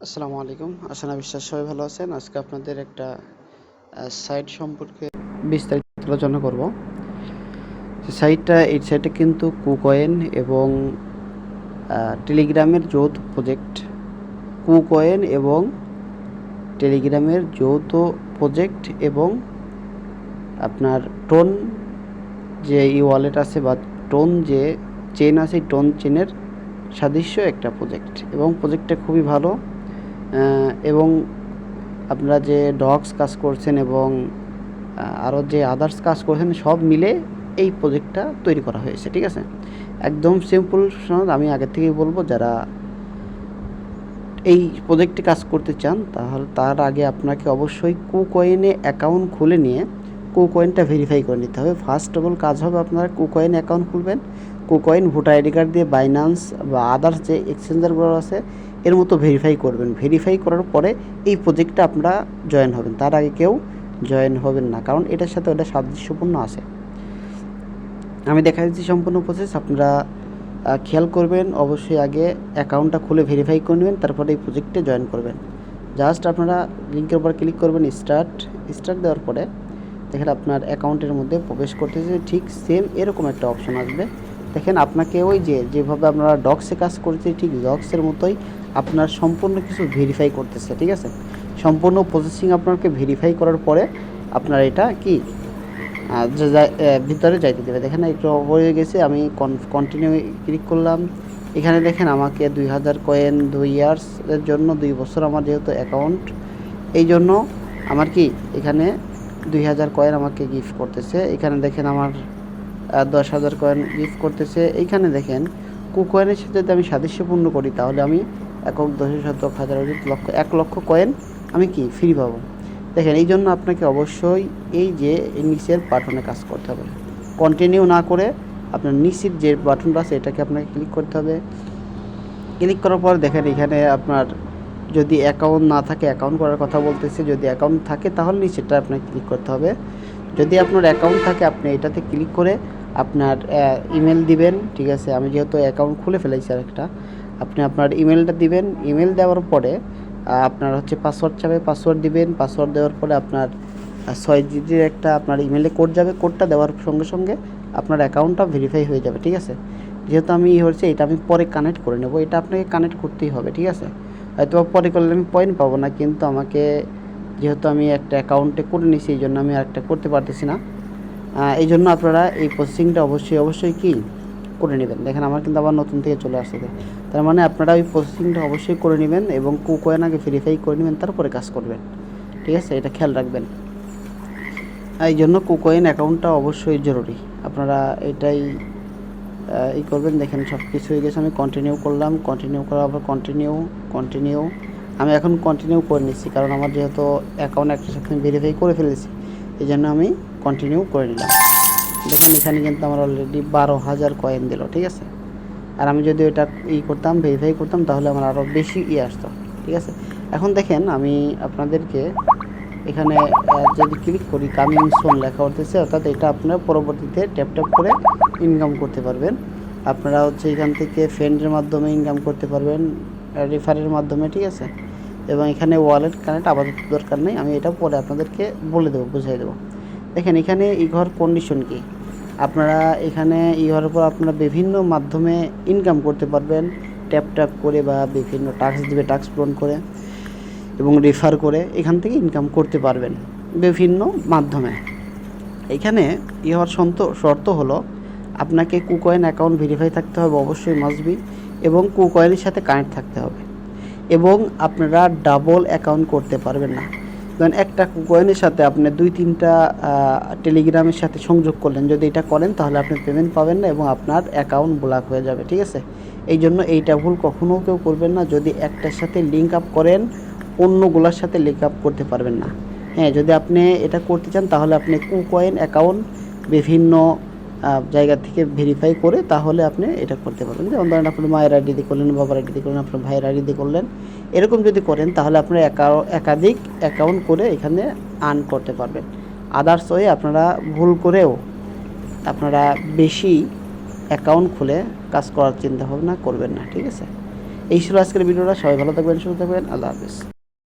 আসসালামু আলাইকুম। আসানা বিশ্বাস সবাই ভালো আছেন? আজকে আপনাদের একটা সাইট সম্পর্কে বিস্তারিত আলোচনা করব। সাইটটা এই সাইটে কিন্তু কুকয়েন এবং টেলিগ্রামের যৌথ প্রজেক্ট কুকয়েন এবং টেলিগ্রামের যৌথ প্রজেক্ট এবং আপনার টোন যে ই ওয়ালেট আছে বা টোন যে চেন আছে টোন চেনের সাদৃশ্য একটা প্রজেক্ট এবং প্রজেক্টটা খুবই ভালো। এবং আপনারা যে ডগস কাজ করছেন এবং আরও যে আদার্স কাজ করছেন, সব মিলে এই প্রজেক্টটা তৈরি করা হয়েছে, ঠিক আছে? একদম সিম্পল আমি আগে থেকেই বলব, যারা এই প্রজেক্টে কাজ করতে চান, তাহলে তার আগে আপনাকে অবশ্যই কুকয়েনে অ্যাকাউন্ট খুলে নিয়ে কুকয়েনটা ভেরিফাই করে নিতে হবে। ফার্স্ট অফ অল কাজ হবে আপনারা কুকয়েন অ্যাকাউন্ট খুলবেন। কুকয়েন ভোটার আইডি কার্ড দিয়ে বাইন্যান্স বা আদার্স যে এক্সচেঞ্জারগুলো আছে এর মতো ভেরিফাই করবেন। ভেরিফাই করার পরে এই প্রজেক্টটা আপনারা জয়েন হবেন। তার আগে কেউ জয়েন হবেন না, কারণ এটার সাথে ওটা সাদৃশ্যপূর্ণ আছে। আমি দেখা দিচ্ছি সম্পূর্ণ প্রসেস আপনারা খেয়াল করবেন, অবশ্যই আগে অ্যাকাউন্টটা খুলে ভেরিফাই করে নেবেন, তারপরে এই প্রজেক্টে জয়েন করবেন। জাস্ট আপনারা লিঙ্কের উপর ক্লিক করবেন স্টার্ট স্টার্ট দেওয়ার পরে দেখেন আপনার অ্যাকাউন্টের মধ্যে প্রবেশ করতেছে, ঠিক সেম এরকম একটা অপশন আসবে। দেখেন আপনাকে ওই যে যেভাবে আপনারা ডক্সে কাজ করছে ঠিক ডক্সের মতোই আপনার সম্পূর্ণ কিছু ভেরিফাই করতেছে, ঠিক আছে? সম্পূর্ণ প্রসেসিং আপনাকে ভেরিফাই করার পরে আপনার এটা কি? ভিতরে যাইতে দেবে। দেখেন একটু হয়ে গেছে, আমি কন্টিনিউ ক্লিক করলাম। এখানে দেখেন আমাকে দুই হাজার কয়েন দুই ইয়ার্সের জন্য, দুই বছর আমার যেহেতু অ্যাকাউন্ট এই জন্য আমার কি, এখানে দুই হাজার কয়েন আমাকে গিফট করতেছে। এখানে দেখেন আমার দশ হাজার কয়েন গিফট করতেছে। এইখানে দেখেন, কু কয়েনের সাথে যদি আমি সাদৃশ্যপূর্ণ করি, তাহলে আমি একক দশ শতক হাজার লক্ষ, এক লক্ষ কয়েন আমি কি? ফ্রি পাবো। দেখেন, এই জন্য আপনাকে অবশ্যই এই যে নিচের বাটনে কাজ করতে হবে। কন্টিনিউ না করে আপনার নিচের যে বাটনটা আছে, এটাকে আপনাকে ক্লিক করতে হবে। ক্লিক করার পর দেখেন, এখানে আপনার যদি অ্যাকাউন্ট না থাকে অ্যাকাউন্ট করার কথা বলতেছে, যদি অ্যাকাউন্ট থাকে, তাহলে নিচেরটা আপনাকে ক্লিক করতে হবে। যদি আপনার অ্যাকাউন্ট থাকে, আপনি এটাতে ক্লিক করে আপনার ইমেল দিবেন, ঠিক আছে? আমি যেহেতু অ্যাকাউন্ট খুলে ফেলেছি আর একটা আপনি আপনার ইমেলটা দিবেন। ইমেল দেওয়ার পরে আপনার হচ্ছে পাসওয়ার্ড চাবে পাসওয়ার্ড দিবেন। পাসওয়ার্ড দেওয়ার পরে আপনার ছয় ডিজিটের একটা আপনার ইমেলে কোড যাবে। কোডটা দেওয়ার সঙ্গে সঙ্গে আপনার অ্যাকাউন্টটা ভেরিফাই হয়ে যাবে, ঠিক আছে? যেহেতু আমি হচ্ছে এটা আমি পরে কানেক্ট করে নেব। এটা আপনাকে কানেক্ট করতেই হবে, ঠিক আছে? হয়তো পরে করলে আমি পয়েন্ট পাবো না, কিন্তু আমাকে যেহেতু আমি একটা অ্যাকাউন্টে করে নিয়েছি, এই জন্য আমি আরেকটা করতে পারতেছি না। এই জন্য আপনারা এই প্রসেসিংটা অবশ্যই অবশ্যই কি করে নেবেন? দেখেন, আমার কিন্তু আবার নতুন থেকে চলে আসছে তার মানে আপনারা ওই প্রসেসিংটা অবশ্যই করে নেবেন এবং কুকয়েন আগে ভেরিফাই করে নেবেন, তারপরে কাজ করবেন। ঠিক আছে? এটা খেয়াল রাখবেন। এই জন্য কুকয়েন অ্যাকাউন্টটা অবশ্যই জরুরি। আপনারা এটাই ই করবেন। দেখেন সব কিছু হয়ে গেছে। আমি কন্টিনিউ করলাম। কন্টিনিউ করার আবার কন্টিনিউ কন্টিনিউ আমি এখন কন্টিনিউ করে নিচ্ছি, কারণ আমার যেহেতু অ্যাকাউন্ট একটা সাথে ভেরিফাই করে ফেলেছি এই জন্য আমি কন্টিনিউ করে নিলাম। দেখেন এখানে কিন্তু আমার অলরেডি বারো হাজার কয়েন দিল, ঠিক আছে? আর আমি যদি ওটা ই করতাম ভেরিফাই করতাম, তাহলে আমার আরও বেশি ই আসতো, ঠিক আছে? এখন দেখেন আমি আপনাদেরকে এখানে যদি ক্লিক করি কামিং সোন লেখা উঠতেছে, অর্থাৎ এটা আপনার পরবর্তীতে ট্যাপ ট্যাপ করে ইনকাম করতে পারবেন। আপনারা হচ্ছে এখান থেকে ফ্রেন্ডের মাধ্যমে ইনকাম করতে পারবেন রেফারের মাধ্যমে, ঠিক আছে? এবং এখানে ওয়ালেট কানেক্ট আপাতত দরকার নেই, আমি এটা পরে আপনাদেরকে বলে দেবো বুঝিয়ে দেবো। দেখেন, এখানে ই ঘর কন্ডিশন কি? আপনারা এখানে ই হওয়ার পর আপনারা বিভিন্ন মাধ্যমে ইনকাম করতে পারবেন। ট্যাপ ট্যাপ করে বা বিভিন্ন টাস্ক দিবে টাস্ক পূরণ করে এবং রেফার করে এখান থেকে ইনকাম করতে পারবেন বিভিন্ন মাধ্যমে। এখানে ই হওয়ার শর্ত শর্ত হলো, আপনাকে কুকয়েন অ্যাকাউন্ট ভেরিফাই থাকতে হবে, অবশ্যই মাসবি এবং কুকয়েনের সাথে কানেক্ট থাকতে হবে। এবং আপনারা ডাবল অ্যাকাউন্ট করতে পারবেন না। ধরেন একটা কয়েনের সাথে আপনি দুই, তিনটা টেলিগ্রামের সাথে সংযোগ করলেন, যদি এটা করেন তাহলে আপনি পেমেন্ট পাবেন না এবং আপনার অ্যাকাউন্ট ব্লক হয়ে যাবে, ঠিক আছে? এই জন্য এইটা ভুল কখনও কেউ করবেন না, যদি একটার সাথে লিঙ্ক আপ করেন, অন্যগুলোর সাথে লিঙ্ক আপ করতে পারবেন না। হ্যাঁ যদি আপনি এটা করতে চান তাহলে আপনি কুকয়েন অ্যাকাউন্ট বিভিন্ন জায়গা থেকে ভেরিফাই করে তাহলে আপনি এটা করতে পারবেন। যেমন ধরেন আপনি মায়ের আইডি দিয়ে করলেন, বাবার আইডি দিয়ে করলেন, আপনার ভাইয়ের আইডি দিয়ে করলেন, এরকম যদি করেন তাহলে আপনার একা- একাধিক অ্যাকাউন্ট করে এখানে আর্ন করতে পারবেন। আদার্স ওয়ে আপনারা ভুল করেও আপনারা বেশি অ্যাকাউন্ট খুলে কাজ করার চিন্তা ভাবনা করবেন না, ঠিক আছে? এই ছিল আজকের ভিডিওটা। সবাই ভালো থাকবেন, সুস্থ থাকবেন। আল্লাহ হাফিজ।